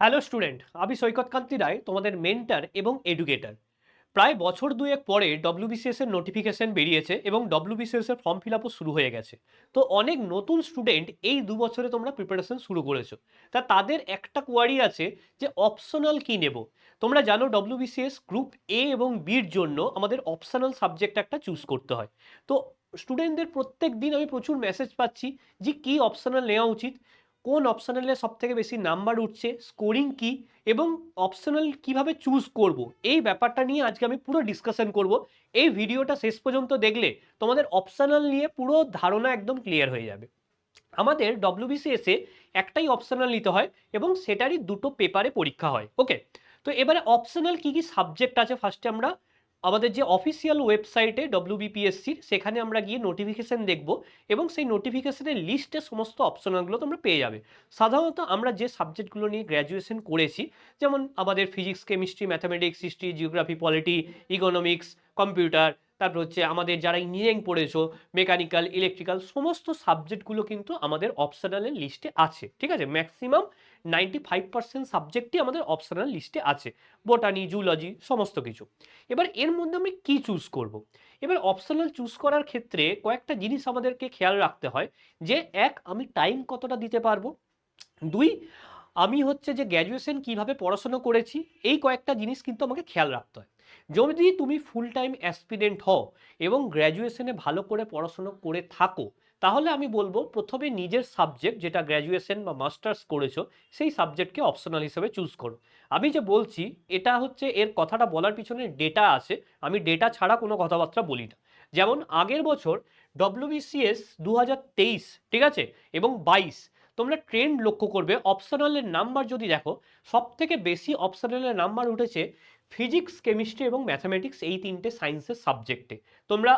Hello student আমি সৈকত কান্তি রায়, তোমাদের mentor এবং এডুকেটর প্রায় বছর দুয়েক পরে ডব্লিউবিসিএস এর নোটিফিকেশন বেরিয়েছে এবং ডব্লিউবিসিএস এর ফর্ম ফিল আপও শুরু হয়ে গেছে। তো অনেক নতুন স্টুডেন্ট এই দু বছরে তোমরা প্রিপারেশন শুরু করেছ। তা তাদের একটা কোয়ারি আছে যে অপশনাল কি নেব? তোমরা জানো ডব্লিউবিসিএস গ্রুপ এ এবং বির জন্য আমাদের অপশনাল সাবজেক্ট একটা চুজ করতে হয়। তো স্টুডেন্টদের প্রত্যেক দিন আমি প্রচুর মেসেজ পাচ্ছি যে কি অপশনাল নেওয়া উচিত কোন অপশনালে সব থেকে বেশি নাম্বার উঠছে স্কোরিং কি, এবং অপশনাল কীভাবে চুজ করব? এই ব্যাপারটা নিয়ে আজকে আমি পুরো ডিসকাশন করব। এই ভিডিওটা শেষ পর্যন্ত দেখলে তোমাদের অপশনাল নিয়ে পুরো ধারণা একদম ক্লিয়ার হয়ে যাবে। আমাদের ডব্লিউবিসিএস একটাই অপশনাল নিতে হয় এবং সেটারই দুটো পেপারে পরীক্ষা হয় ওকে তো এবারে অপশনাল কি কি সাবজেক্ট আছে? ফার্স্টে আমরা আমাদের যে অফিসিয়াল ওয়েবসাইটে ডব্লিউবিপিএসসির সেখানে আমরা গিয়ে নোটিফিকেশান দেখব এবং সেই নোটিফিকেশানের লিস্টে সমস্ত অপশনালগুলো তোমরা পেয়ে যাবে। সাধারণত আমরা যে সাবজেক্টগুলো নিয়ে গ্র্যাজুয়েশন করেছি, যেমন আমাদের physics chemistry mathematics history geography polity economics computer তারপর হচ্ছে আমাদের যারা ইঞ্জিনিয়ারিং পড়েছো মেকানিক্যাল ইলেকট্রিক্যাল সমস্ত সাবজেক্টগুলো কিন্তু আমাদের অপশনালের লিস্টে আছে, ঠিক আছে? ম্যাক্সিমাম নাইনটি ফাইভ পার্সেন্ট সাবজেক্টই আমাদের অপশনাল লিস্টে আছে বোটানি জুলজি সমস্ত কিছু। এবার এর মধ্যে আমি কি চুজ করব। এবার অপশনাল চুজ করার ক্ষেত্রে কয়েকটা জিনিস আমাদেরকে খেয়াল রাখতে হয়, যে এক, আমি টাইম কতটা দিতে পারব? দুই, আমি হচ্ছে যে গ্র্যাজুয়েশন কীভাবে পড়াশোনা করেছি? এই কয়েকটা জিনিস কিন্তু আমাকে খেয়াল রাখতে হয়। যদি তুমি ফুল টাইম অ্যাসপিরেন্ট হও এবং গ্র্যাজুয়েশনে ভালো করে পড়াশোনা করে থাকো, তাহলে আমি বলব প্রথমে নিজের সাবজেক্ট যেটা গ্র্যাজুয়েশন বা মাস্টার্স করেছ, সেই সাবজেক্টকে অপশনাল হিসেবে চুজ করো। আমি যে বলছি, এটা হচ্ছে এর কথাটা বলার পিছনে ডেটা আছে, আমি ডেটা ছাড়া কোনো কথাবার্তা বলি না। যেমন আগের বছর ডব্লিউবিসিএস দু ঠিক আছে? এবং বাইশ, তোমরা ট্রেন্ড লক্ষ্য করবে অপশনালের নাম্বার যদি দেখো সব থেকে বেশি অপশনালের নাম্বার উঠেছে ফিজিক্স কেমিস্ট্রি এবং ম্যাথামেটিক্স এই তিনটে সায়েন্সের সাবজেক্টে তোমরা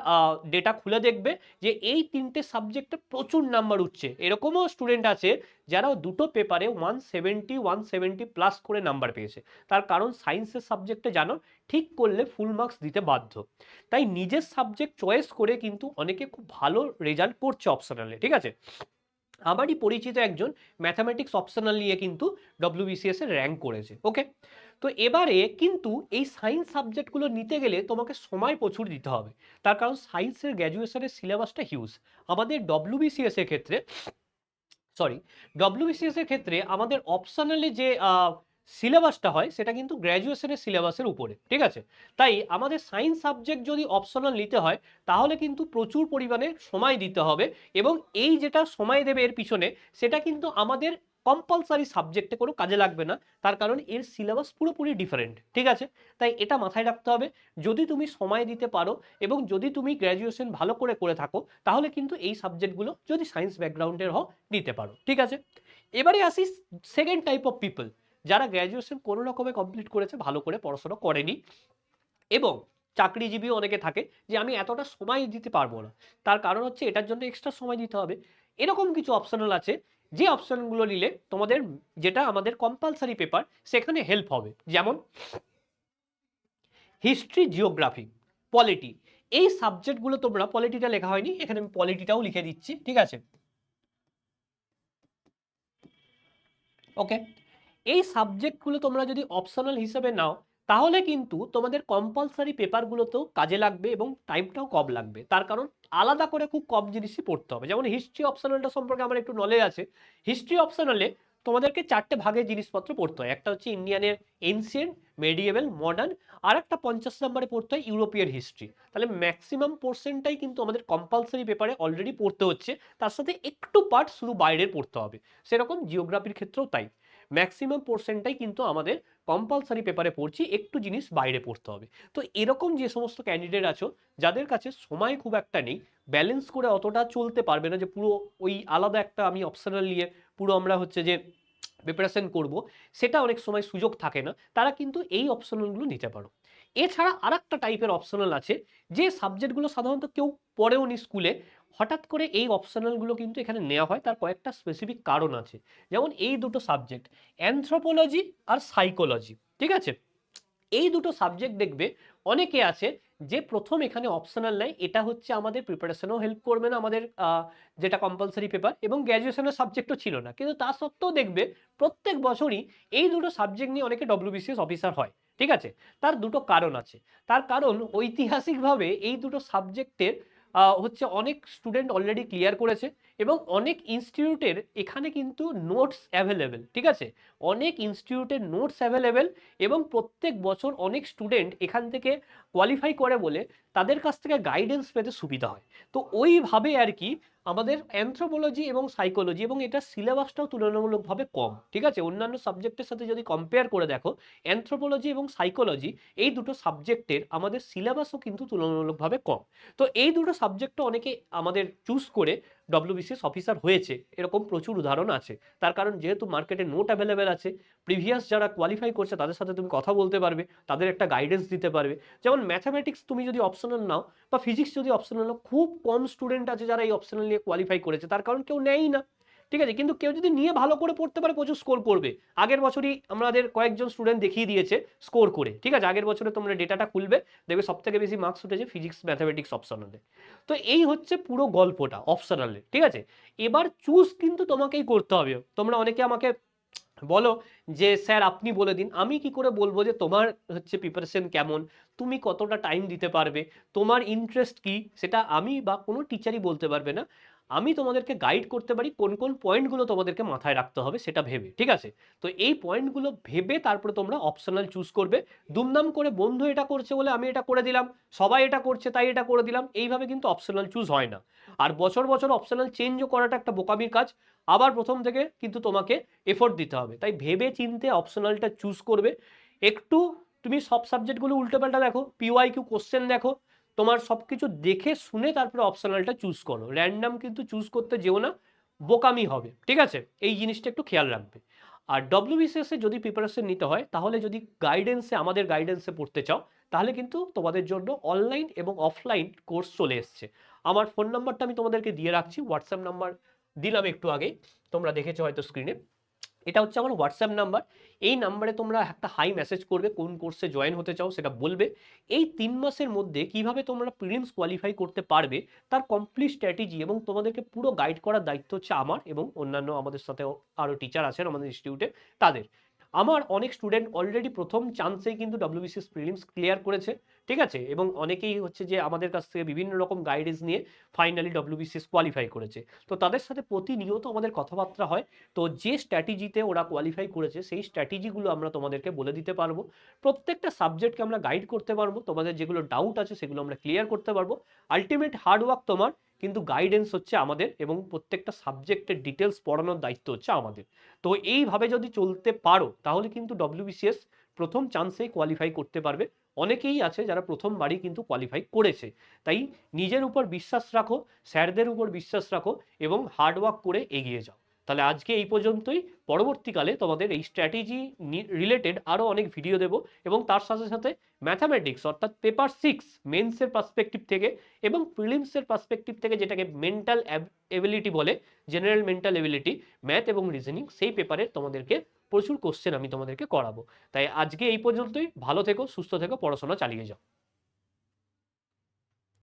ডেটা খুলে দেখবে যে এই তিনটে সাবজেক্টে প্রচুর নাম্বার উঠছে। এরকমও স্টুডেন্ট আছে যারা দুটো পেপারে one seventy one seventy plus করে নাম্বার পেয়েছে। তার কারণ সায়েন্সের সাবজেক্টে জানো, ঠিক করলে ফুল মার্কস দিতে বাধ্য। তাই নিজের সাবজেক্ট চয়েস করে কিন্তু অনেকে খুব ভালো রেজাল্ট করছে অপশনালে ঠিক আছে? আমারই পরিচিত একজন ম্যাথামেটিক্স অপশনাল নিয়ে কিন্তু ডব্লিউবিসিএস এর র্যাঙ্ক করেছে ওকে তো এবারে কিন্তু এই সায়েন্স সাবজেক্টগুলো নিতে গেলে তোমাকে সময় প্রচুর দিতে হবে। তার কারণ সায়েন্সের গ্র্যাজুয়েশনের সিলেবাসটা হিউজ আমাদের ডব্লিউবিসিএস এর ক্ষেত্রে সরি ডব্লিউবিসিএস এর ক্ষেত্রে আমাদের অপশনালে যে সিলেবাসটা হয়, সেটা কিন্তু গ্র্যাজুয়েশনের সিলেবাসের উপরে, ঠিক আছে? তাই আমাদের সায়েন্স সাবজেক্ট যদি অপশনাল নিতে হয়, তাহলে কিন্তু প্রচুর পরিমাণে সময় দিতে হবে এবং এই যেটা সময় দেবে এর পিছনে, সেটা কিন্তু আমাদের কম্পালসারি সাবজেক্টে কোনো কাজে লাগবে না। তার কারণ এর সিলেবাস পুরোপুরি ডিফারেন্ট ঠিক আছে? তাই এটা মাথায় রাখতে হবে। যদি তুমি সময় দিতে পারো এবং যদি তুমি গ্র্যাজুয়েশন ভালো করে করে থাকো, তাহলে কিন্তু এই সাবজেক্টগুলো যদি সায়েন্স ব্যাকগ্রাউন্ডের হও, দিতে পারো, ঠিক আছে? এবারে আসি সেকেন্ড টাইপ অফ পিপল যারা গ্র্যাজুয়েশন কোনো রকমে কমপ্লিট করেছে, ভালো করে পড়াশোনা করেনি এবং চাকরিজীবী অনেকে থাকে যে আমি এতটা সময় দিতে পারব না। তার কারণ হচ্ছে এটার জন্য এক্সট্রা সময় দিতে হবে। এরকম কিছু অপশনাল আছে যে অপশনগুলো নিলে তোমাদের যেটা আমাদের কম্পালসারি পেপার সেখানে হেল্প হবে। যেমন হিস্ট্রি জিওগ্রাফি পলিটি এই সাবজেক্টগুলো তোমরা পলিটিটা লেখা হয়নি, এখানে আমি পলিটিটাও লিখে দিচ্ছি, ঠিক আছে? ওকে এই সাবজেক্টগুলো তোমরা যদি অপশনাল হিসেবে নাও তাহলে কিন্তু তোমাদের কম্পালসারি পেপারগুলোতেও কাজে লাগবে এবং টাইমটাও কম লাগবে। তার কারণ আলাদা করে খুব কম জিনিসই পড়তে হবে। যেমন হিস্ট্রি অপশনালটা সম্পর্কে আমার একটু নলেজ আছে। হিস্ট্রি অপশনালে তোমাদেরকে চারটে ভাগের জিনিসপত্র পড়তে হয়। একটা হচ্ছে ইন্ডিয়ানের এনসিয়েন্ট মেডিয়েবল মডার্ন আর একটা পঞ্চাশ নম্বরে পড়তে হয় ইউরোপিয়ান হিস্ট্রি তাহলে ম্যাক্সিমাম পোর্শনটাই কিন্তু আমাদের কম্পালসারি পেপারে অলরেডি পড়তে হচ্ছে। তার সাথে একটু পার্ট শুধু বাইরের পড়তে হবে। সেরকম জিওগ্রাফির ক্ষেত্রেও তাই। ম্যাক্সিমাম পোর্শনটাই কিন্তু আমাদের কম্পালসারি পেপারে পড়ছি, একটু জিনিস বাইরে পড়তে হবে। তো এরকম যে সমস্ত ক্যান্ডিডেট আছো, যাদের কাছে সময় খুব একটা নেই ব্যালেন্স করে অতটা চলতে পারবে না যে পুরো ওই আলাদা একটা আমি অপশনাল নিয়ে পুরো আমরা হচ্ছে যে প্রিপারেশন করব, সেটা অনেক সময় সুযোগ থাকে না। তারা কিন্তু এই অপশনালগুলো নিতে পারো। এছাড়া আর একটা টাইপের অপশনাল আছে, যে সাবজেক্টগুলো সাধারণত কেউ পড়েও নি স্কুলে হঠাৎ করে এই অপশনালগুলো কিন্তু এখানে নেওয়া হয়। তার কয়েকটা স্পেসিফিক কারণ আছে। যেমন এই দুটো সাবজেক্ট অ্যানথ্রোপোলজি আর সাইকোলজি ঠিক আছে? এই দুটো সাবজেক্ট দেখবে অনেকে আছে যে প্রথম এখানে অপশনাল নেয় এটা হচ্ছে আমাদের প্রিপারেশনেও হেল্প করবে না, আমাদের যেটা কম্পালসারি পেপার এবং গ্র্যাজুয়েশনের সাবজেক্টও ছিল না। কিন্তু তা সত্ত্বেও দেখবে প্রত্যেক বছরই এই দুটো সাবজেক্ট নিয়ে অনেকে ডব্লিউবিসিএস অফিসার হয়, ঠিক আছে? তার দুটো কারণ আছে। তার কারণ ঐতিহাসিকভাবে এই দুটো সাবজেক্টের হচ্ছে অনেক স্টুডেন্ট অলরেডি ক্লিয়ার করেছে এবং অনেক ইনস্টিটিউটের এখানে কিন্তু নোটস অ্যাভেলেবেল ঠিক আছে? অনেক ইনস্টিটিউটের নোটস অ্যাভেলেবেল এবং প্রত্যেক বছর অনেক স্টুডেন্ট এখান থেকে কোয়ালিফাই করে বলে তাদের কাছ থেকে গাইডেন্স পেতে সুবিধা হয়। তো ওইভাবে আর কি আমাদের অ্যানথ্রোপোলজি এবং সাইকোলজি এবং এটা সিলেবাসটাও তুলনামূলকভাবে কম, ঠিক আছে? অন্যান্য সাবজেক্টের সাথে যদি কম্পেয়ার করে দেখো অ্যানথ্রোপোলজি এবং সাইকোলজি এই দুটো সাবজেক্টের আমাদের সিলেবাসও কিন্তু তুলনামূলকভাবে কম। তো এই দুটো সাবজেক্টও অনেকে আমাদের চুজ করে ডব্লিউবিসিএস অফিসার হয়েছে। এরকম প্রচুর উদাহরণ আছে। তার কারণ যেহেতু মার্কেটে নোট অ্যাভেলেবেল আছে প্রিভিয়াস যারা কোয়ালিফাই করছে, তাদের সাথে তুমি কথা বলতে পারবে, তাদের একটা গাইডেন্স দিতে পারবে। যেমন ম্যাথামেটিক্স তুমি যদি অপশনাল নাও বা ফিজিক্স যদি অপশনাল নাও, খুব কম স্টুডেন্ট আছে যারা এই অপশনাল নিয়ে কোয়ালিফাই করেছে। তার কারণ কেউ নেয়ই না। ঠিক আছে? কিন্তু কেউ যদি নিয়ে ভালো করে পড়তে পারে, প্রচুর স্কোর করবে আগের বছরই আমাদের কয়েকজন স্টুডেন্ট দেখিয়ে দিয়েছে স্কোর করে। ঠিক আছে? আগের বছরে তোমরা ডেটাটা খুলবে, দেখবে সব থেকে বেশি মার্কস উঠেছে ফিজিক্স ম্যাথামেটিক্স অপশনালে তো এই হচ্ছে পুরো গল্পটা অপশনালে ঠিক আছে? এবার চুজ কিন্তু তোমাকেই করতে হবে। তোমরা অনেকে আমাকে বলো যে, স্যার, আপনি বলে দিন। আমি কি করে বলব যে, তোমার হচ্ছে প্রিপারেশন কেমন? তুমি কতটা টাইম দিতে পারবে? তোমার ইন্টারেস্ট কি? সেটা আমি বা কোনো টিচারই বলতে পারবে না। আমি তোমাদেরকে গাইড করতে পারি কোন কোন পয়েন্টগুলো তোমাদেরকে মাথায় রাখতে হবে সেটা ভেবে, ঠিক আছে? তো এই পয়েন্টগুলো ভেবে তারপরে তোমরা অপশনাল চুজ করবে। দুমদাম করে বন্ধু এটা করছে বলে আমি এটা করে দিলাম, সবাই এটা করছে তাই এটা করে দিলাম, এইভাবে কিন্তু অপশনাল চুজ হয় না। আর বছর বছর অপশনাল চেঞ্জও করাটা একটা বোকামির কাজ, আবার প্রথম থেকে কিন্তু তোমাকে এফোর্ট দিতে হবে। তাই ভেবে চিনতে অপশনালটা চুজ করবে। একটু তুমি সব সাবজেক্টগুলো উল্টোপাল্টা দেখো পিওয়াই কিউ কোশ্চেন দেখো তোমার সব কিছু দেখে, শুনে তারপরে অপশনালটা চুজ করো। র্যান্ডাম কিন্তু চুজ করতে যেও না, বোকামি হবে। ঠিক আছে? এই জিনিসটা একটু খেয়াল রাখবে। আর ডব্লিউবিসিএস যদি প্রিপারেশন নিতে হয়, তাহলে যদি গাইডেন্সে আমাদের গাইডেন্সে পড়তে চাও, তাহলে কিন্তু তোমাদের জন্য অনলাইন এবং অফলাইন কোর্স চলে এসছে। আমার ফোন নাম্বারটা আমি তোমাদেরকে দিয়ে রাখছি। হোয়াটসঅ্যাপ নাম্বার দিলাম একটু আগে। তোমরা দেখেছ হয়তো স্ক্রিনে এটা হচ্ছে আমার হোয়াটসঅ্যাপ নাম্বার এই নাম্বারে তোমরা একটা হাই মেসেজ করবে, কোন কোর্সে জয়েন হতে চাও সেটা বলবে। এই তিন মাসের মধ্যে কীভাবে তোমরা প্রিলিমস কোয়ালিফাই করতে পারবে, তার কমপ্লিট স্ট্র্যাটেজি এবং তোমাদেরকে পুরো গাইড করার দায়িত্ব হচ্ছে আমার এবং অন্যান্য আমাদের সাথে আরও টিচার আছেন আমাদের ইনস্টিটিউটে তাদের। আমার অনেক স্টুডেন্ট অলরেডি প্রথম চান্সেই কিন্তু ডব্লিউবিসিএস প্রিলিমস ক্লিয়ার করেছে, ঠিক আছে? এবং অনেকেই হচ্ছে যে আমাদের কাছ থেকে বিভিন্ন রকম গাইডেন্স নিয়ে ফাইনালি ডব্লিউবিসিএস কোয়ালিফাই করেছে। তো তাদের সাথে প্রতিনিয়ত আমাদের কথাবার্তা হয়। তো যে স্ট্র্যাটেজিতে ওরা কোয়ালিফাই করেছে, সেই স্ট্র্যাটেজিগুলো আমরা তোমাদেরকে বলে দিতে পারব। প্রত্যেকটা সাবজেক্টকে আমরা গাইড করতে পারব। তোমাদের যেগুলো ডাউট আছে সেগুলো আমরা ক্লিয়ার করতে পারব। আলটিমেট হার্ডওয়ার্ক তোমার কিন্তু গাইডেন্স হচ্ছে আমাদের এবং প্রত্যেকটা সাবজেক্টের ডিটেলস পড়ানোর দায়িত্ব হচ্ছে আমাদের। তো এইভাবে যদি চলতে পারো, তাহলে কিন্তু ডব্লিউবিসিএস প্রথম চান্সেই কোয়ালিফাই করতে পারবে। অনেকেই আছে যারা প্রথমবারই কিন্তু কোয়ালিফাই করেছে। তাই নিজের উপর বিশ্বাস রাখো, স্যারদের উপর বিশ্বাস রাখো এবং হার্ডওয়ার্ক করে এগিয়ে যাও। তাহলে আজকে এই পর্যন্তই। পরবর্তীকালে তোমাদের এই স্ট্র্যাটেজি রিলেটেড আরও অনেক ভিডিও দেবো এবং তার সাথে সাথে ম্যাথামেটিক্স অর্থাৎ পেপার সিক্স মেন্সের পার্সপেক্টিভ থেকে এবং প্রিলিমসের পার্সপেক্টিভ থেকে যেটাকে মেন্টাল এবিলিটি বলে জেনারেল মেন্টাল এবিলিটি ম্যাথ এবং রিজনিং সেই পেপারে তোমাদেরকে প্রচুর কোশ্চেন আমি তোমাদেরকে করাবো। তাই আজকে এই পর্যন্তই। ভালো থেকো, সুস্থ থেকো, পড়াশোনা চালিয়ে যাও।